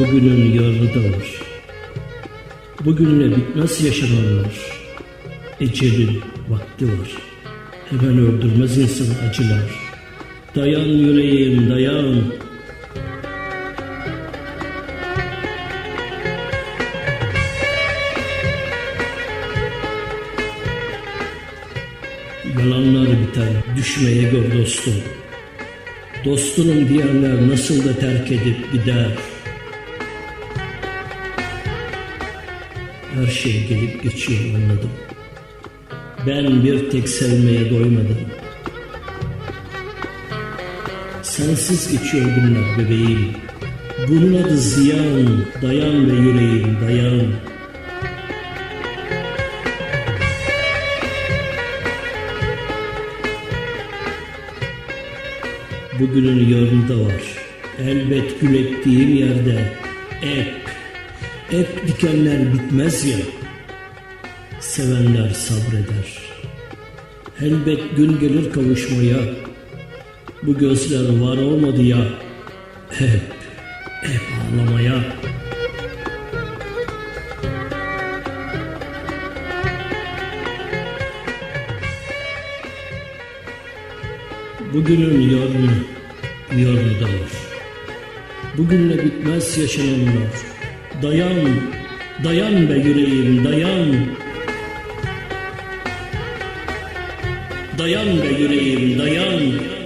Bugünün yarını da var. Bugünle bitmez yaşananlar. Ecelin vakti var. Hemen öldürmez insan acılar. Dayan yüreğim dayan. Yalanlar biter, düşmeye gör dostum. Dostunun diğerler nasıl da terk edip gider. Her şey gelip geçiyor anladım. Ben bir tek sevmeye doymadım. Sensiz geçiyor günler bebeğim. Bunun adı ziyan, dayan be yüreğim dayan. Bugünün yarında var. Elbet gül ektiğim yerde ek, ek dikenler bitmez ya. Sevenler sabreder. Elbet gün gelir kavuşmaya. Bu gözler var olmadı ya. Hep, hep ağlamaya. Bugünün yarını, yarını da var. Bugünle bitmez yaşananlar. Dayan, dayan be yüreğim, dayan. Dayan be yüreğim, dayan.